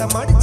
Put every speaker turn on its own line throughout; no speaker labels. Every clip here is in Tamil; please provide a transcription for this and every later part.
மாசமாடி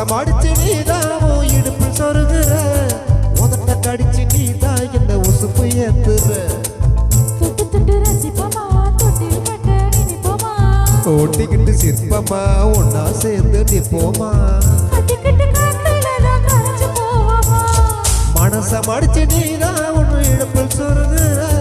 உலகம் அடிச்சு நீதான் இடுப்பில் சொருகிற? உதட்ட கடிச்சு நீதான் இந்த உசுப்பு ஏத்துற? ஓட்டிக்கிட்டு சிற்பமா? ஒன்னா சேர்ந்து நிப்போமா
மனச மடிச்சு நீதான் ஒன்று இடுப்பில் சொருகிற?